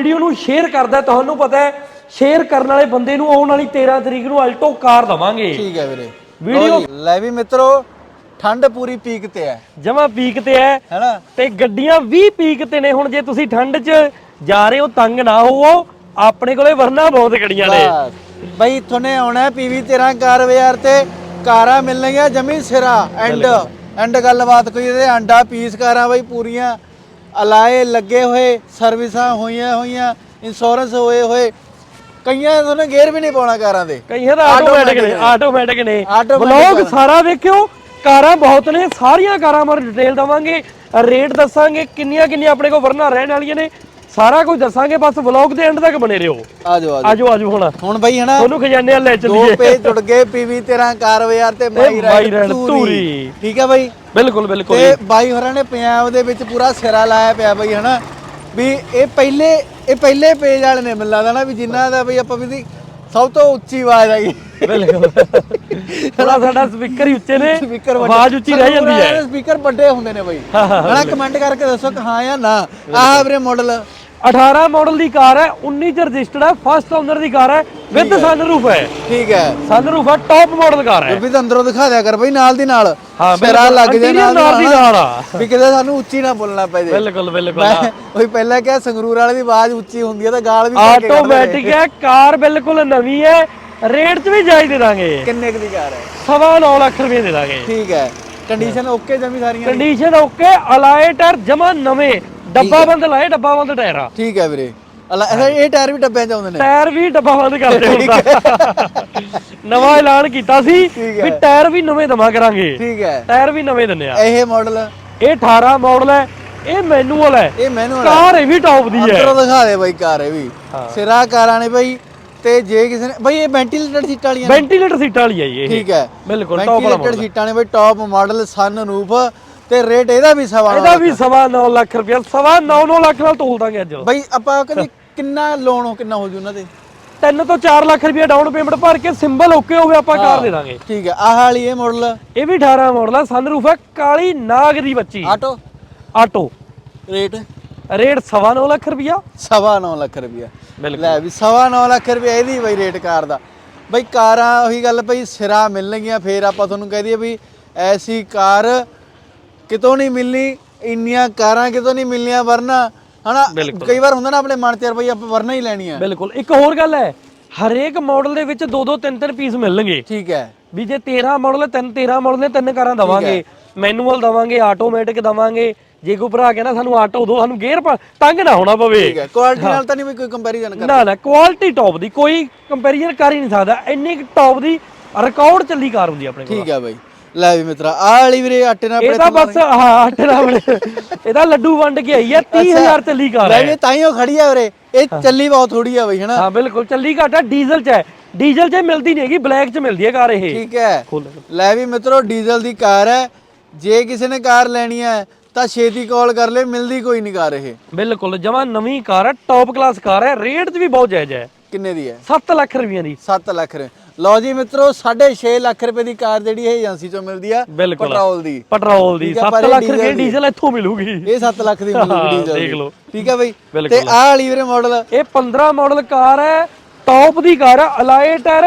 Video ਨੂੰ share ਕਰਦਾ ਤੁਹਾਨੂੰ ਪਤਾ ਹੈ ਸ਼ੇਅਰ ਕਰਨ ਵਾਲੇ ਬੰਦੇ ਨੂੰ ਆਉਣ ਵਾਲੀ 13 ਤਰੀਕ ਨੂੰ ਅਲਟੋ ਕਾਰ ਦਵਾਂਗੇ। ਠੀਕ ਹੈ ਵੀਰੇ। ਵੀਡੀਓ- ਲਓ ਜੀ, ਲੈ ਵੀ ਮਿੱਤਰੋ ਠੰਡ ਪੂਰੀ ਪੀਕ ਤੇ ਹੈ। ਜਮਾ ਪੀਕ ਤੇ ਹੈ। ਹੈਨਾ ਤੇ ਗੱਡੀਆਂ ਵੀ ਪੀਕ ਤੇ ਨੇ ਹੁਣ ਜੇ ਤੁਸੀਂ ਠੰਡ 'ਚ ਜਾ ਰਹੇ ਹੋ ਤੰਗ ਨਾ ਹੋਵੋ। ਆਪਣੇ ਕੋਲੇ ਵਰਨਾ ਬਹੁਤ ਗੱਡੀਆਂ ਨੇ। ਬਸ। ਬਈ ਇੱਥੋਂ ਨੇ ਆਉਣਾ ਪੀਵੀ 13 ਕਾਰ ਬਾਜ਼ਾਰ ਤੇ ਕਾਰਾਂ ਮਿਲਣਗੀਆਂ ਜਮੀ ਸਿਰਾ। ਐਂਡ ਐਂਡ ਗੱਲਬਾਤ ਕੋਈ ਇਹਦੇ ਆਂਡਾ ਪੀਸ ਕਾਰਾਂ ਬਈ ਪੂਰੀਆਂ। ਅਲਾਏ ਲੱਗੇ ਹੋਏ ਸਰਵਿਸਾਂ ਹੋਈਆਂ ਹੋਈਆਂ ਇੰਸ਼ੋਰੈਂਸ ਹੋਏ ਹੋਏ ਕਈਆਂ ਨੇ ਤੁਹਾਨੂੰ ਗੇਅਰ ਵੀ ਨਹੀਂ ਪਾਉਣਾ ਕਾਰਾਂ ਦੇ। ਕਈਆਂ ਦਾ ਆਟੋਮੈਟਿਕ ਨੇ ਆਟੋਮੈਟਿਕ ਨੇ। ਵਲੌਗ ਸਾਰਾ ਵੇਖਿਓ ਕਾਰਾਂ ਬਹੁਤ ਨੇ ਸਾਰੀਆਂ ਕਾਰਾਂ ਬਾਰੇ ਡਿਟੇਲ ਦਵਾਂਗੇ ਰੇਟ ਦੱਸਾਂਗੇ ਕਿੰਨੀਆਂ ਕਿੰਨੀਆਂ ਆਪਣੇ ਕੋਲ ਵਰਨਾ ਰਹਿਣ ਵਾਲੀਆਂ ਨੇ ਸਾਰਾ ਕੁਝ ਦੱਸਾਂਗੇ ਬਸ ਵਲੌਗ ਦੇ ਐਂਡ ਤੱਕ ਬਣੇ ਰਹੋ। ਆ ਜਾਓ ਆ ਜਾਓ। ਆਜੋ ਆਜੋ ਹੁਣ। ਹੁਣ ਬਈ ਹਨਾ ਤੁਹਾਨੂੰ ਖਜ਼ਾਨੇ ਲੈ ਦੋ ਚੱਲੀਏ। ਪੇਜ ਜੁੜ ਗਏ ਪੀਵੀ 13 ਕਾਰ ਬਾਜ਼ਾਰ ਤੇ ਮਾਈ ਰਾਈਡ ਧੂਰੀ। ਠੀਕ ਹੈ ਬਈ? ਬਿਲਕੁਲ ਬਿਲਕੁਲ ਤੇ ਬਾਈ ਹੋਰਾਂ ਨੇ ਪੰਜਾਬ ਦੇ ਵਿੱਚ ਪੂਰਾ ਸਿਰਾ ਲਾਇਆ ਪਿਆ ਬਈ ਹਨਾ। ਵੀ ਇਹ ਪਹਿਲੇ ਇਹ ਪਹਿਲੇ ਪੇਜ ਵਾਲੇ ਨੇ ਮੈਨੂੰ ਲੱਗਦਾ ਨਾ ਵੀ ਜਿਨ੍ਹਾਂ ਦਾ ਬਈ ਆਪਾਂ ਵੀ ਦੀ ਸਭ ਤੋਂ ਉੱਚੀ ਆਵਾਜ਼ ਆਈ। ਬਿਲਕੁਲ। ਥੋੜਾ ਸਾਡਾ ਸਪੀਕਰ ਹੀ ਉੱਚੇ ਨੇ। ਆਵਾਜ਼ ਉੱਚੀ ਰਹਿ ਜਾਂਦੀ ਹੈ। ਸਪੀਕਰ ਵੱਡੇ ਹੁੰਦੇ ਨੇ ਬਈ। ਹਾਂ, ਹਾਂ, ਹਨਾ ਕਮੈਂਟ ਕਰਕੇ ਦੱਸੋ ਕਿ ਹਾਂ ਜਾਂ ਨਾ। ਆਹ ਵੀਰੇ ਮਾਡਲ 18 ਮਾਡਲ ਦੀ ਕਾਰ ਹੈ 19 ਚ ਰਜਿਸਟਰਡ ਹੈ ਫਸਟ ਓਨਰ ਦੀ ਕਾਰ ਹੈ ਵਿਦ ਸਨਰੂਫ ਹੈ। ਠੀਕ ਹੈ। ਸਨਰੂਫ ਹੈ ਟੌਪ ਮਾਡਲ ਕਾਰ ਹੈ। ਵੀ ਤਾਂ ਅੰਦਰੋਂ ਦਿਖਾ ਦਿਆ ਕਰ ਬਈ ਨਾਲ ਦੀ ਨਾਲ। ਹਾਂ, ਸਿਰਾ। ਲੱਗ ਜੇ ਨਾਲ ਦੀ ਨਾਲ। ਵੀ ਕਿਤੇ ਸਾਨੂੰ ਉੱਚੀ ਨਾ ਬੋਲਣਾ ਪੈ ਜੇ। ਬਿਲਕੁਲ ਬਿਲਕੁਲ। ਉਹੀ ਪਹਿਲਾਂ ਕਿਹਾ ਸੰਗਰੂਰ ਵਾਲੇ ਦੀ ਆਵਾਜ਼ ਉੱਚੀ ਹੁੰਦੀ ਹੈ ਤਾਂ ਗਾਲ ਵੀ। ਆਟੋਮੈਟਿਕ ਹੈ ਕਾਰ ਬਿਲਕੁਲ ਨਵੀਂ ਹੈ ਰੇਟ 'ਚ ਵੀ ਜਾਇਜ਼ ਦੇ ਦਾਂਗੇ। ਕਿੰਨੇ ਦੀ ਕਾਰ ਹੈ? ਸਵਾ 9 ਲੱਖ ਰੁਪਏ ਦੇ ਦਾਂਗੇ। ਠੀਕ ਹੈ। ਕੰਡੀਸ਼ਨ ਓਕੇ ਜਮੀ ਸਾਰੀਆਂ ਕੰਡੀਸ਼ਨ ਓਕੇ ਅਲਾਏ ਟਾਇਰ ਜਮਾ ਨਵੇਂ। ਡੱਬਾ ਬੰਦ ਲਾਏ ਡੱਬਾ ਬੰਦ ਟਾਇਰ ਆ। ਠੀਕ ਹੈ ਵੀਰੇ। ਅਲਾ ਇਹ ਟਾਇਰ ਵੀ ਡੱਬਿਆਂ ਚ ਆਉਂਦੇ ਨੇ? ਟਾਇਰ ਵੀ ਡੱਬਾ ਬੰਦ ਕਰਦੇ ਤਾਂ। ਨਵਾਂ ਐਲਾਨ ਕੀਤਾ ਸੀ ਵੀ ਟਾਇਰ ਵੀ ਨਵੇਂ ਦਵਾ ਕਰਾਂਗੇ। ਠੀਕ ਹੈ। ਟਾਇਰ ਵੀ ਨਵੇਂ ਦਿੰਨੇ ਆ। ਇਹ ਮਾਡਲ ਇਹ 18 ਮਾਡਲ ਹੈ ਇਹ ਮੈਨੂਅਲ ਹੈ। ਇਹ ਮੈਨੂੰ ਕਾਰ ਇਹ ਵੀ ਟੌਪ ਦੀ ਹੈ। ਅੰਦਰੋਂ ਦਿਖਾ ਦੇ ਬਾਈ ਕਾਰ ਇਹ ਵੀ। ਸਿਰਾ ਕਾਰਾਂ ਨੇ ਬਾਈ ਤੇ ਜੇ ਕਿਸੇ ਨੇ ਬਾਈ ਇਹ ਵੈਂਟੀਲੇਟਡ ਸੀਟਾਂ ਵਾਲੀਆਂ ਨੇ। ਵੈਂਟੀਲੇਟਰ ਸੀਟਾਂ ਵਾਲੀ ਹੈ ਇਹ। ਠੀਕ ਹੈ। ਬਿਲਕੁਲ ਟੌਪ ਵਾਲਾ ਵੈਂਟੀਲੇਟਡ ਸੀਟਾਂ ਨੇ ਬਾਈ ਟੌਪ ਮਾਡਲ ਸਨ ਰੂਫ ਤੇ ਰੇਟ ਇਹਦਾ ਵੀ ਸਵਾ ਇਹਦਾ ਵੀ ਸਵਾ 9 ਲੱਖ ਰੁਪਏ ਸਵਾ 9 9 ਲੱਖ ਨਾਲ ਤੋਲ ਦਾਂਗੇ ਅੱਜ। ਬਾਈ ਆਪਾਂ ਕਦੀ ਕਿੰਨਾ ਲੋਨ ਕਿੰਨਾ ਹੋ ਜੂ ਉਹਨਾਂ ਦੇ? 3 ਤੋਂ 4 ਲੱਖ ਰੁਪਏ ਡਾਊਨ ਪੇਮੈਂਟ ਭਰ ਕੇ ਸਿੰਬਲ ਓਕੇ ਹੋਵੇ ਆਪਾਂ ਕਾਰ ਦੇ ਦਾਂਗੇ। ਠੀਕ ਹੈ ਆਹ ਵਾਲੀ ਇਹ ਮਾਡਲ ਇਹ ਵੀ 18 ਮਾਡਲ ਆ ਸਨਰੂਫ ਹੈ ਕਾਲੀ ਨਾਗ ਦੀ ਬੱਚੀ। ਆਟੋ ਆਟੋ ਰੇਟ ਰੇਟ ਸਵਾ 9 ਲੱਖ ਰੁਪਿਆ ਸਵਾ 9 ਲੱਖ ਰੁਪਇਆ। ਬਿਲਕੁਲ। ਲੈ ਵੀ ਸਵਾ 9 ਲੱਖ ਰੁਪਇਆ ਇਹਦੀ ਬਈ ਰੇਟ ਕਾਰ ਦਾ। ਬਈ ਕਾਰਾਂ ਉਹੀ ਗੱਲ ਬਈ ਸਿਰਾ ਮਿਲਣਗੀਆਂ ਫੇਰ ਆਪਾਂ ਤੁਹਾਨੂੰ ਕਹਿ ਦਈਏ ਵੀ ਐਸੀ ਕਾਰ ਕਿਤੋਂ ਨਹੀਂ ਮਿਲਣੀ ਇੰਨੀਆਂ ਕਾਰਾਂ ਕਿਤੋਂ ਨਹੀਂ ਮਿਲਣੀਆਂ ਵਰਨਾ। ਹਨਾ ਕਈ ਵਾਰ ਹੁੰਦਾ ਨਾ ਆਪਣੇ ਮਨ ਯਾਰ ਬਈ ਆਪਾਂ ਵਰਨਾ ਹੀ ਲੈਣੀ ਆ ਬਿਲਕੁਲ। ਇੱਕ ਹੋਰ ਗੱਲ ਹੈ ਹਰੇਕ ਮਾਡਲ ਦੇ ਵਿੱਚ ਦੋ ਦੋ ਤਿੰਨ ਤਿੰਨ ਪੀਸ ਮਿਲਣਗੇ। ਠੀਕ ਹੈ। ਵੀ ਜੇ 13 ਮਾਡਲ ਤਿੰਨ 13 ਮਾਡਲ ਨੇ ਤਿੰਨ ਕਾਰਾਂ ਦਵਾਂਗੇ ਮੈਨੂਅਲ ਦਵਾਂਗੇ ਆਟੋਮੈਟਿਕ ਦਵਾਂਗੇ ਜੇ ਕੋਈ ਭਰਾ ਕਹਿੰਦਾ ਸਾਨੂੰ ਆਟੋ ਦੋ ਸਾਨੂੰ ਗੇਅਰ ਤੰਗ ਨਾ ਹੋਣਾ ਪਵੇ। ਠੀਕ ਹੈ ਕੁਆਲਿਟੀ ਨਾਲ ਤਾਂ ਨਹੀਂ ਕੋਈ ਕੰਪੈਰੀਜ਼ਨ ਕਰ ਨਾ ਨਾ ਕੁਆਲਿਟੀ ਟੌਪ ਦੀ ਕੋਈ ਕੰਪੈਰੀਜ਼ਨ ਕਰ ਹੀ ਨਹੀਂ ਸਕਦਾ। ਇੰਨੀ ਟੌਪ ਦੀ ਰਿਕਾਰਡ ਚੱਲੀ ਕਾਰ ਹੁੰਦੀ ਆਪਣੇ ਕੋਲ। ਠੀਕ ਹੈ ਬਈ। ਲੈ ਵੀ ਮਿੱਤਰਾ ਆਹ ਵਾਲੀ ਵੀਰੇ ਆਟੇ ਨਾਲ ਇਹ ਤਾਂ ਬਸ ਹਾਂ ਅੱਠ ਨਾ ਬਣੇ ਇਹਦਾ ਲੱਡੂ ਵੰਡ ਕੇ ਆਈ ਹੈ 30000 ਚੱਲੀ ਕਾਰ ਲੈ ਵੀ ਤਾਂ ਹੀ ਉਹ ਖੜੀ ਆ ਵੀਰੇ। ਇਹ ਚੱਲੀ ਬਹੁਤ ਥੋੜੀ ਆ ਬਈ ਹਨਾ? ਹਾਂ ਬਿਲਕੁਲ ਚੱਲੀ ਘੱਟ ਡੀਜ਼ਲ ਚ ਹੈ। ਡੀਜ਼ਲ ਚ ਮਿਲਦੀ ਨਹੀਂ ਹੈਗੀ ਬਲੈਕ ਚ ਮਿਲਦੀ ਹੈ ਕਾਰ ਇਹ। ਠੀਕ ਹੈ। ਲੈ ਵੀ ਮਿੱਤਰੋ ਡੀਜ਼ਲ ਦੀ ਕਾਰ ਹੈ। ਜੇ ਕਿਸੇ ਨੇ ਕਾਰ ਲੈਣੀ ਹੈ ਤਾਂ ਛੇਤੀ ਕਾਲ ਕਰ ਲੈ ਮਿਲਦੀ ਕੋਈ ਨਹੀਂ ਕਾਰ ਇਹ। ਬਿਲਕੁਲ ਜਮਾ ਨਵੀਂ ਕਾਰ ਹੈ ਟੌਪ ਕਲਾਸ ਕਾਰ ਹੈ ਰੇਟ 'ਚ ਵੀ ਬਹੁਤ ਜਾਇਜ਼ ਹੈ। ਕਿੰਨੇ ਦੀ ਹੈ? 7 ਲੱਖ ਰੁਪਈਆਂ ਦੀ। 7 ਲੱਖ ਰੁਪਏ। ਲਓ ਜੀ ਮਿੱਤਰੋ 6.5 ਲੱਖ ਰੁਪਏ ਦੀ ਕਾਰ ਜਿਹੜੀ ਇਹ ਏਜੰਸੀ ਚੋਂ ਮਿਲਦੀ ਆ ਬਿਲਕੁਲ। ਪੈਟਰੋਲ ਦੀ। ਪੈਟਰੋਲ ਦੀ। ਠੀਕ ਹੈ, 7 ਪਰ ਇਹ ਲੱਖ ਰੁਪਏ ਡੀਜ਼ਲ ਦੀ। ਡੀਜ਼ਲ ਇੱਥੋਂ ਮਿਲੂਗੀ। ਇਹ 7 ਲੱਖ ਦੀ ਮਿਲੂਗੀ ਡੀਜ਼ਲ ਦੇਖ ਦੀ। ਲਓ। ਠੀਕ ਹੈ ਬਈ। ਤੇ। ਆਹ ਵਾਲੀ ਵੀਰੇ ਮਾਡਲ ਇਹ 15 ਮਾਡਲ ਕਾਰ ਹੈ ਟੌਪ ਦੀ ਕਾਰ ਹੈ ਅਲਾਏ ਟਾਇਰ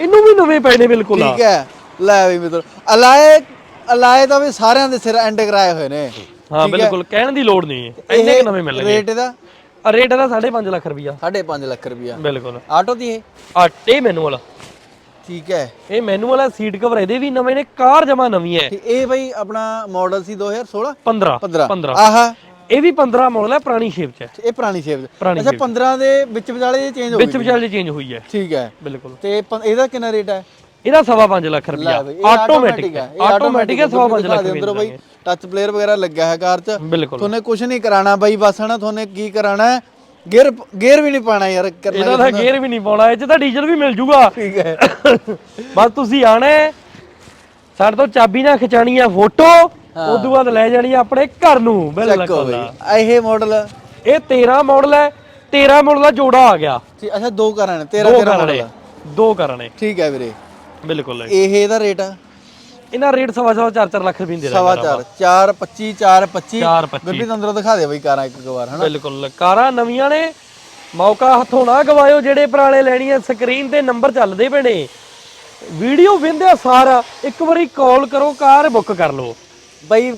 ਇਹਨੂੰ ਵੀ ਨਵੇਂ ਪਏ ਨੇ ਬਿਲਕੁਲ। ਆ ਠੀਕ ਹੈ। ਲੈ ਵੀ ਮਿੱਤਰੋ ਅਲਾਏ ਅਲਾਏ ਤਾਂ ਵੀ ਸਾਰਿਆਂ ਦੇ ਸਿਰ ਐਂਡ ਕਰਾਏ ਹੋਏ ਨੇ। ਹਾਂ ਬਿਲਕੁਲ। ਕਹਿਣ ਦੀ ਲੋੜ ਨਹੀਂ ਹੈ। ਇੰਨੇ ਕੁ ਨਵੇਂ ਮਿਲਣਗੇ। ਰੇਟ ਇਹਦਾ? ਰੇਟ ਇਹਦਾ 5.5 ਲੱਖ ਰੁਪਈਆ। 5.5 ਲੱਖ ਰੁਪਇਆ ਬਿਲਕੁਲ। ਆਟੋ ਦੀ ਇਹ? ਆ ਇਹ ਮੈਨੂਅਲ ਠੀਕ ਹੈ। ਇਹ ਮੈਨੂਅਲ ਹੈ ਸੀਟ ਕਵਰ ਇਹਦੇ ਵੀ ਨਵੇਂ ਨੇ ਕਾਰ ਜਮਾ ਨਵੀਂ ਹੈ। ਇਹ ਬਈ ਆਪਣਾ ਮਾਡਲ ਸੀ 2016 15 15 15 ਆਹਾ। ਇਹ ਵੀ 15 ਮਾਡਲ ਹੈ ਪੁਰਾਣੀ ਸ਼ੇਪ 'ਚ ਹੈ। ਇਹ ਪੁਰਾਣੀ ਸ਼ੇਪ ਪੁਰਾਣੀ ਅੱਛਾ 15 ਦੇ ਵਿੱਚ ਵਿਚਾਲੇ ਚੇਂਜ ਹੋ ਵਿੱਚ ਵਿਚਾਲੇ ਚੇਂਜ ਹੋਈ ਹੈ। ਠੀਕ ਹੈ। ਬਿਲਕੁਲ। ਤੇ ਇਹਦਾ ਕਿੰਨਾ ਰੇਟ ਹੈ? ਇਹਦਾ ਸਵਾ 5 ਲੱਖ ਰੁਪਇਆ। ਆਟੋਮੈਟਿਕ ਹੈ। ਆਟੋਮੈਟਿਕ ਹੈ। ਸਵਾ 5 ਦਿਖਾ ਲੱਖ ਦੇ ਅੰਦਰੋਂ ਬਈ। ਰੁਪਇਆ ਟੱਚ ਪਲੇਅਰ ਵਗੈਰਾ ਲੱਗਿਆ ਹੈ ਕਾਰ 'ਚ। ਤੁਹਾਨੂੰ ਕੁਝ ਨਹੀਂ ਕਰਾਣਾ ਬਾਈ ਬਸ ਹਨਾ ਤੁਹਾਨੂੰ ਕੀ ਕਰਾਣਾ ਹੈ? ਗੇਅਰ ਗੇਅਰ ਵੀ ਨਹੀਂ ਪਾਣਾ ਯਾਰ ਕਰਨਾ ਇਹਦਾ ਤਾਂ ਗੇਅਰ ਵੀ ਨਹੀਂ ਪਾਉਣਾ ਇਹ 'ਚ ਤਾਂ ਡੀਜ਼ਲ ਵੀ ਮਿਲ ਜੂਗਾ। ਠੀਕ ਹੈ। ਬਸ ਤੁਸੀਂ ਆਣਾ ਸਾਡੇ ਤੋਂ ਚਾਬੀ ਨਾਲ ਖਿਚਾਣੀ ਆ ਫੋਟੋ ਉਦੋਂ ਬਾਅਦ ਲੈ ਜਾਣੀ ਆ ਆਪਣੇ ਘਰ ਨੂੰ ਬਿਲਕੁਲ ਬਈ। ਇਹ ਮਾਡਲ ਇਹ 13 ਮਾਡਲ ਹੈ 13 ਮਾਡਲ ਦਾ ਜੋੜਾ ਆ ਗਿਆ। ਅੱਛਾ ਦੋ ਕਾਰਾਂ ਨੇ 13 ਦੋ 13 ਕਰਨੇ ਮਾਡਲ ਦੋ ਕਰਨੇ ਠੀਕ ਹੈ ਵੀਰੇ। ਬਿਲਕੁਲ। ਇਹ ਇਹਦਾ ਰੇਟ ਆ? ਇਹਨਾਂ ਰੇਟ ਸਵਾ ਸਵਾ 4-4 ਲੱਖ ਰੁਪਏ ਦੇ ਸਵਾ ਚਾਰ 4 25 4 25 4 25 ਗੱਡੀ ਅੰਦਰੋਂ ਦਿਖਾ ਦੇ ਬਈ ਕਾਰਾਂ ਇੱਕ ਇੱਕ ਵਾਰ ਹਨਾ? ਬਿਲਕੁਲ। ਕਾਰਾਂ ਨਵੀਆਂ ਨੇ। ਮੌਕਾ ਹੱਥੋਂ ਨਾ ਗਵਾਇਓ ਜਿਹੜੇ ਪੁਰਾਣੇ ਲੈਣੀ ਆ ਸਕਰੀਨ ਤੇ ਨੰਬਰ ਚੱਲਦੇ ਪਏ ਨੇ। ਵੀਡੀਓ ਵਿੰਦਿਆ ਸਾਰਾ ਇੱਕ ਵਾਰੀ ਕਾਲ ਕਰੋ ਕਾਰ ਬੁੱਕ ਕਰ ਲਓ। ਬਈ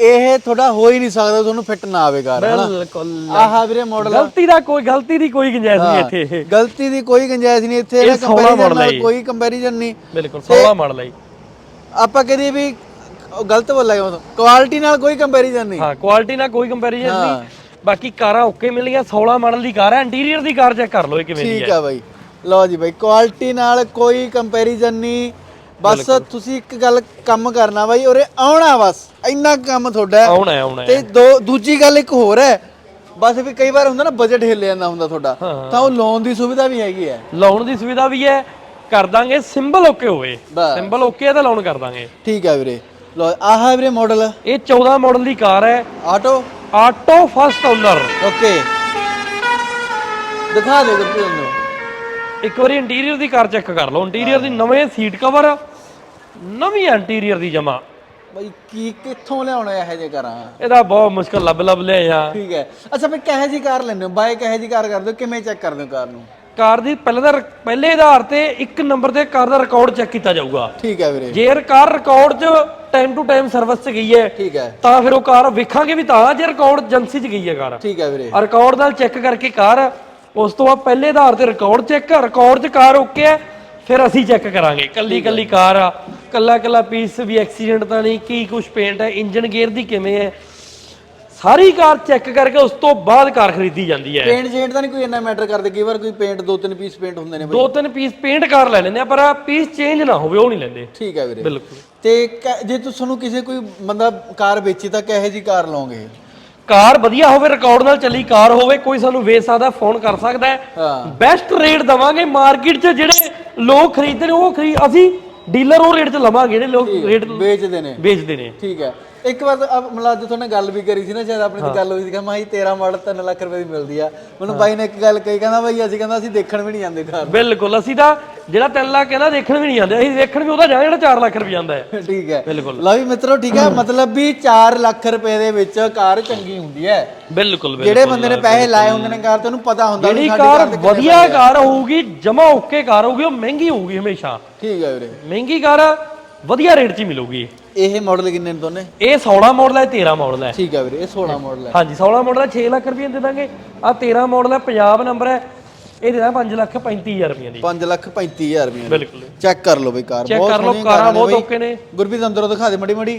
ਇਹ ਤੁਹਾਡਾ ਹੋ ਹੀ ਨਹੀਂ ਸਕਦਾ ਤੁਹਾਨੂੰ ਫਿੱਟ ਨਾ ਆਵੇ ਕਾਰ ਹਨਾ? ਬਿਲਕੁਲ। ਆਹਾ ਵੀਰੇ ਮਾਡਲ ਗਲਤੀ ਦਾ ਕੋਈ ਗਲਤੀ ਦੀ ਕੋਈ ਗੁੰਜਾਇਸ਼ ਨਹੀਂ ਇੱਥੇ। ਗਲਤੀ ਦੀ ਕੋਈ ਗੁੰਜਾਇਸ਼ ਨਹੀਂ ਇੱਥੇ। ਇਹ ਇਹਦਾ 16 comparison model ਹੈ ਨਾਲ ਜੀ। ਕੋਈ ਕੰਪੈਰੀਜ਼ਨ ਨਹੀਂ। ਬਿਲਕੁਲ 16 ਮਾਡਲ ਹੈ। ਆਪਾਂ ਕਹਦੇ ਵੀ ਉਹ ਗਲਤ ਬੋਲਿਆ ਕੁਆਲਿਟੀ ਨਾਲ ਕੋਈ ਕੰਪੈਰੀਜ਼ਨ ਨਹੀਂ। ਹਾਂ ਕੁਆਲਿਟੀ ਨਾਲ ਕੋਈ ਕੰਪੈਰੀਜ਼ਨ ਨਹੀਂ। ਬਾਕੀ ਕਾਰਾਂ ਓਕੇ ਮਿਲੀਆਂ 16 ਮਾਡਲ ਦੀ ਕਾਰ ਹੈ ਇੰਟੀਰੀਅਰ ਦੀ ਕਾਰ ਚੈੱਕ ਕਰ ਲਓ ਇਹ ਕਿਵੇਂ ਦੀ ਠੀਕ ਆ ਬਾਈ। ਲਓ ਜੀ ਬਾਈ ਕੁਆਲਿਟੀ ਨਾਲ ਕੋਈ ਕੰਪੈਰੀਜ਼ਨ ਨਹੀਂ। ਬਸ ਤੁਸੀਂ ਇੱਕ ਗੱਲ ਕੰਮ ਕਰਨਾ ਬਾਈ ਉਰੇ ਆਉਣਾ ਬਸ। ਇੰਨਾ ਕੰਮ ਤੁਹਾਡਾ ਹੈ। ਆਉਣਾ ਹੈ ਆਉਣਾ ਹੈ। ਤੇ ਦੋ ਦੂਜੀ ਗੱਲ ਇੱਕ ਹੋਰ ਹੈ। ਬਸ ਵੀ ਕਈ ਵਾਰ ਹੁੰਦਾ ਨਾ ਬਜਟ ਹਿੱਲ ਜਾਂਦਾ ਹੁੰਦਾ ਤੁਹਾਡਾ। ਤਾਂ ਉਹ ਲੋਨ ਦੀ ਸੁਵਿਧਾ ਵੀ ਹੈਗੀ ਹੈ। ਲਾਉਣ ਦੀ ਸੁਵਿਧਾ ਵੀ ਹੈ ਕਰ ਦਾਂਗੇ ਸਿੰਬਲ ਓਕੇ ਹੋਵੇ। ਸਿੰਬਲ ਓਕੇ ਹੈ ਤਾਂ ਲਾਉਣ ਕਰ ਦਾਂਗੇ। ਠੀਕ ਹੈ ਵੀਰੇ। ਲਓ ਆਹ ਹੈ ਵੀਰੇ ਮਾਡਲ ਇਹ 14 ਮਾਡਲ ਦੀ ਕਾਰ ਹੈ। Auto auto first owner okay ਦਿਖਾ ਦੇ ਗੁਰਪ੍ਰੀਤ ਨੂੰ ਇੱਕ ਵਾਰੀ ਇੰਟੀਰੀਅਰ ਦੀ ਕਾਰ ਚੈੱਕ ਕਰ ਲਓ। ਇੰਟੀਰੀਅਰ ਦੀ ਨਵੇਂ ਸੀਟ ਕਵਰ ਨਵੀਂ ਇੰਟੀਰੀਅਰ ਦੀ ਜਮਾ। ਬਾਈ ਕੀ ਕਿੱਥੋਂ ਲਿਆਉਣਾ ਇਹੋ ਜਿਹੇ ਕਾਰਾਂ? ਇਹਦਾ ਬਹੁਤ ਮੁਸ਼ਕਲ ਲੱਭ ਲੱਭ ਲਿਆ ਠੀਕ ਹੈ। ਅੱਛਾ ਬਈ ਕਹੇ ਜੀ ਕਾਰ ਹੋ? ਬਾਈ ਕਹੇ ਜੀ ਕਾਰ ਕਰਦੇ ਹੋ? ਕਿਵੇਂ ਚੈੱਕ ਕਰਦੇ ਹੋ ਕਾਰ ਨੂੰ? ਕਾਰ ਦੀ ਪਹਿਲੇ ਦਾ ਪਹਿਲੇ ਆਧਾਰ ਤੇ ਇੱਕ ਨੰਬਰ ਤੇ ਕਾਰ ਦਾ ਰਿਕਾਰਡ ਚੈੱਕ ਕੀਤਾ ਜਾਊਗਾ। ਠੀਕ ਹੈ ਵੀਰੇ। ਜੇ ਕਾਰ ਰਿਕਾਰਡ 'ਚ ਟਾਈਮ ਟੂ ਟਾਈਮ ਸਰਵਿਸ 'ਚ ਗਈ ਹੈ ਠੀਕ ਹੈ। ਤਾਂ ਫਿਰ ਉਹ ਕਾਰ ਵੇਖਾਂਗੇ ਵੀ ਤਾਂ ਜੇ ਰਿਕਾਰਡ ਏਜੰਸੀ 'ਚ ਗਈ ਹੈ ਕਾਰ। ਠੀਕ ਹੈ ਵੀਰੇ। ਰਿਕਾਰਡ ਨਾਲ ਚੈੱਕ ਕਰਕੇ ਕਾਰ ਉਸ ਤੋਂ ਬਾਅਦ ਪਹਿਲੇ ਆਧਾਰ ਤੇ ਰਿਕਾਰਡ ਚੈੱਕ ਰਿਕਾਰਡ 'ਚ ਕਾਰ ਓਕੇ ਹੈ ਫਿਰ ਅਸੀਂ ਚੈੱਕ ਕਰਾਂਗੇ। ਕੱਲੀ ਕੱਲੀ ਕਾਰ ਆ। ਕੱਲਾ ਕੱਲਾ ਪੀਸ ਵੀ ਐਕਸੀਡੈਂਟ ਤਾਂ ਨਹੀਂ ਕੀ ਕੁਝ ਪੇਂਟ ਹੈ ਇੰਜਨ ਗੇਅਰ ਦੀ ਕਿਵੇਂ ਹੈ ਸਾਰੀ ਕਾਰ ਚੈੱਕ ਕਰਕੇ ਉਸ ਤੋਂ ਬਾਅਦ ਕਾਰ ਖਰੀਦੀ ਜਾਂਦੀ ਹੈ। ਪੇਂਟ ਜੇਂਟ ਤਾਂ ਨਹੀਂ ਕੋਈ ਇੰਨਾ ਮੈਟਰ ਕਰਦੇ ਕਈ ਵਾਰ ਕੋਈ ਪੇਂਟ ਦੋ ਤਿੰਨ ਪੀਸ ਪੇਂਟ ਹੁੰਦੇ ਨੇ ਬਾਈ। ਦੋ ਤਿੰਨ ਪੀਸ ਪੇਂਟ ਕਾਰ ਲੈ ਲੈਂਦੇ ਆ ਪਰ ਪੀਸ ਚੇਂਜ ਨਾ ਹੋਵੇ ਉਹ ਨਹੀਂ ਲੈਂਦੇ। ਠੀਕ ਹੈ ਵੀਰੇ। ਬਿਲਕੁਲ। ਤੇ ਕ- ਜੇ ਤੁਹਾਨੂੰ ਕਿਸੇ ਕੋਈ ਬੰਦਾ ਕਾਰ ਵੇਚੀ ਤਾਂ ਕਹੇ ਜੀ ਕਾਰ ਲਓਗੇ? ਕਾਰ ਵਧੀਆ ਹੋਵੇ ਰਿਕਾਰਡ ਨਾਲ ਚੱਲੀ ਕਾਰ ਹੋਵੇ ਕੋਈ ਸਾਨੂੰ ਵੇਚ ਸਕਦਾ ਫੋਨ ਕਰ ਸਕਦਾ ਹੈ। ਹਾਂ। ਬੈਸਟ ਰੇਟ ਦਵਾਂਗੇ ਮਾਰਕੀਟ 'ਚ ਜਿਹੜੇ ਲੋਕ ਖਰੀਦਦੇ ਨੇ ਉਹ ਖਰੀਦ ਅਸੀਂ ਡੀਲਰ ਉਹ ਰੇਟ 'ਚ ਲਵਾਂਗੇ ਜਿਹੜੇ ਲੋਕ ਰੇਟ ਵੇਚਦੇ ਨੇ। ਵੇਚਦੇ ਨੇ। ਠੀਕ ਹੈ। ਇੱਕ ਵਾਰ ਅਬ ਮਤਲਬ ਅੱਜ ਤੁਹਾਨੇ ਗੱਲ ਵੀ ਕਰੀ ਸੀ ਨਾ ਸ਼ਾਇਦ ਆਪਣੀ ਤੇ ਗੱਲ ਹੋਈ ਸੀ ਕਿ ਮਾਈ 13 ਮਾਡਲ 3 ਲੱਖ ਰੁਪਏ ਦੀ ਮਿਲਦੀ ਆ। ਮੈਨੂੰ ਬਾਈ ਨੇ ਇੱਕ ਗੱਲ ਕਹੀ ਕਹਿੰਦਾ ਬਾਈ ਅਸੀਂ ਕਹਿੰਦਾ ਅਸੀਂ ਦੇਖਣ ਵੀ ਨਹੀਂ ਜਾਂਦੇ ਕਾਰ ਬਿਲਕੁਲ ਅਸੀਂ ਤਾਂ ਜਿਹੜਾ 3 ਲੱਖ ਕਹਿੰਦਾ ਦੇਖਣ ਵੀ ਨਹੀਂ ਜਾਂਦੇ। ਅਸੀਂ ਦੇਖਣ ਵੀ ਉਹਦਾ ਜਾਣਾ ਜਿਹੜਾ 4 ਲੱਖ ਰੁਪਏ ਜਾਂਦਾ ਹੈ। ਠੀਕ ਹੈ। ਬਿਲਕੁਲ। ਲਓ ਵੀ ਮਿੱਤਰੋ ਠੀਕ ਹੈ ਮਤਲਬ ਵੀ 4 ਲੱਖ ਰੁਪਏ ਦੇ ਵਿੱਚ ਕਾਰ ਚੰਗੀ ਹੁੰਦੀ ਹੈ। ਬਿਲਕੁਲ ਜਿਹੜੇ ਬੰਦੇ ਨੇ ਪੈਸੇ ਲਾਏ ਹੁੰਦੇ ਨੇ ਕਾਰ ਤੇ ਉਹਨੂੰ ਪਤਾ ਹੁੰਦਾ ਜਿਹੜੀ ਕਾਰ ਵਧੀਆ ਕਾਰ ਹੋਊਗੀ ਜਮਾ ਓਕੇ ਕਾਰ ਹੋਊਗੀ ਉਹ ਮਹਿੰਗੀ ਹੋਊਗੀ ਹਮੇਸ਼ਾ। ਠੀਕ ਹੈ ਵੀਰੇ। ਮਹਿੰਗੀ ਕਾਰ ਵਧੀਆ ਰੇਟ 'ਚ ਹੀ ਮਿਲੂਗੀ ਇਹ। ਮਾਡਲ ਕਿੰਨੇ ਨੇ ਦੋਨੇ? ਇਹ 16 ਮਾਡਲ ਹੈ 13 ਮਾਡਲ ਹੈ। ਠੀਕ ਹੈ ਵੀਰੇ ਇਹ 16 ਮਾਡਲ ਹੈ। ਹਾਂਜੀ 16 ਮਾਡਲ ਹੈ 6 ਲੱਖ ਰੁਪਏ ਦੇ ਦਾਂਗੇ। ਆ 13 ਮਾਡਲ ਹੈ ਪੰਜਾਬ ਨੰਬਰ ਹੈ। ਇਹ ਦੇ ਦਾਂ 5 ਲੱਖ 35000 ਰੁਪਏ ਦੀ। 5 ਲੱਖ 35000 ਰੁਪਏ ਬਿਲਕੁਲ। ਚੈੱਕ ਕਰ ਲਓ ਬਈ ਕਾਰ ਚੈੱਕ ਕਰ ਲਓ ਸੋਹਣੀਆਂ ਕਾਰਾਂ ਨੇ ਬਹੁਤ ਬਈ। ਓਕੇ ਨੇ। ਗੁਰਪ੍ਰੀਤ ਅੰਦਰੋਂ ਦਿਖਾ ਦੇ ਮੜੀ ਮੜੀ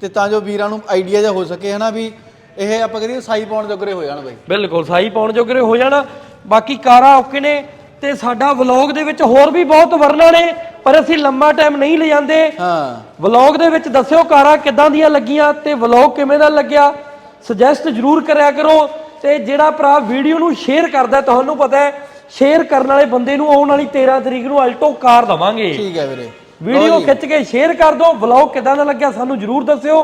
ਤੇ ਤਾਂ ਜੋ ਵੀਰਾਂ ਨੂੰ ਆਈਡੀਆ ਜਿਹਾ ਹੋ ਸਕੇ ਹਨਾ ਵੀ ਇਹ ਆਪਾਂ ਕਰੀਏ ਸਾਈ ਪਾਉਣ ਜੋਗਰੇ ਹੋ ਜਾਣ ਬਈ। ਬਿਲਕੁਲ ਸਾਈ ਪਾਉਣ ਜੋਗਰੇ ਹੋ ਜਾਣ। ਬਾਕੀ ਕਾਰਾਂ ਓਕੇ ਨੇ ਤੇ ਸਾਡਾ ਵਲੌਗ ਦੇ ਵਿੱਚ ਹੋਰ ਵੀ ਬਹੁਤ ਵਰਨਾ ਨੇ। ਪਰ ਅਸੀਂ ਲੰਮਾ ਟਾਈਮ ਨਹੀਂ ਲੈ ਜਾਂਦੇ ਹਾਂ। ਵਲੌਗ ਦੇ ਵਿੱਚ ਦੱਸਿਓ ਕਾਰਾਂ ਕਿੱਦਾਂ ਦੀਆਂ ਲੱਗੀਆਂ ਤੇ ਵਲੌਗ ਕਿਵੇਂ ਦਾ ਲੱਗਿਆ। ਸੁਜੈਸਟ ਜਰੂਰ ਕਰਿਆ ਕਰੋ ਤੇ ਜਿਹੜਾ ਭਰਾ ਵੀਡੀਓ ਨੂੰ ਸ਼ੇਅਰ ਕਰਦਾ ਤੁਹਾਨੂੰ ਪਤਾ ਹੈ ਸ਼ੇਅਰ ਕਰਨ ਵਾਲੇ ਬੰਦੇ ਨੂੰ ਆਉਣ ਵਾਲੀ 13 ਤਰੀਕ ਨੂੰ ਅਲਟੋ ਕਾਰ ਦਵਾਂਗੇ। ਠੀਕ ਹੈ ਵੀਰੇ। ਵੀਡੀਓ ਖਿੱਚ ਕੇ ਸ਼ੇਅਰ ਕਰ ਦਿਓ ਵਲੌਗ ਕਿਦਾਂ ਦਾ ਲੱਗਿਆ ਸਾਨੂੰ ਜਰੂਰ ਦੱਸਿਓ।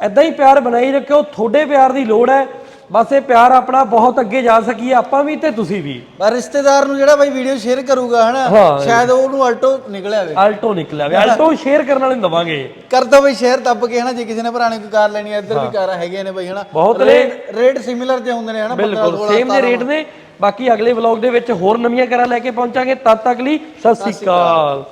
ਐਦਾਂ ਹੀ ਪਿਆਰ ਬਣਾਈ ਰੱਖਿਓ ਤੁਹਾਡੇ ਪਿਆਰ ਦੀ ਲੋੜ ਹੈ। ਬਸ ਇਹ ਪਿਆਰ ਆਪਣਾ ਬਹੁਤ ਅੱਗੇ ਜਾ ਸਕੀਏ ਆਪਾਂ ਵੀ ਤੇ ਤੁਸੀਂ ਵੀ। ਪਰ ਰਿਸ਼ਤੇਦਾਰ ਨੂੰ ਜਿਹੜਾ ਬਾਈ ਵੀਡੀਓ ਸ਼ੇਅਰ ਕਰੂਗਾ ਹਨਾ ਹਾਂ। ਸ਼ਾਇਦ ਉਹਨੂੰ ਅਲਟੋ ਨਿਕਲਿਆ ਹੋਵੇ। ਆਲਟੋ ਨਿਕਲਿਆ ਵੇ ਆਲਟੋ ਸ਼ੇਅਰ ਕਰਨ ਵਾਲੇ ਨੂੰ ਦਵਾਂਗੇ। ਕਰ ਦੋ ਬਈ ਸ਼ੇਅਰ ਦੱਬ ਕੇ ਹਨਾ ਜੇ ਕਿਸੇ ਨੇ ਭਰਾਣੇ ਕੋਈ ਕਾਰ ਲੈਣੀ ਹੈ ਇੱਧਰ ਵੀ ਕਾਰਾਂ ਹੈਗੀਆਂ ਨੇ ਬਈ ਹਨਾ। ਬਹੁਤ ਨੇ। ਰੇਟ ਰੇਟ ਸਿਮਿਲਰ ਜੇ ਹੁੰਦੇ ਨੇ ਹਨਾ ਬਿਲਕੁਲ ਸੇਮ ਦੇ ਰੇਟ ਨੇ। ਬਾਕੀ ਅਗਲੇ ਵਲੌਗ ਦੇ ਵਿੱਚ ਹੋਰ ਨਵੀਆਂ ਕਾਰਾਂ ਲੈ ਕੇ ਪਹੁੰਚਾਂਗੇ। ਤਦ ਤੱਕ ਲਈ ਸਤਿ ਸ੍ਰੀ ਅਕਾਲ।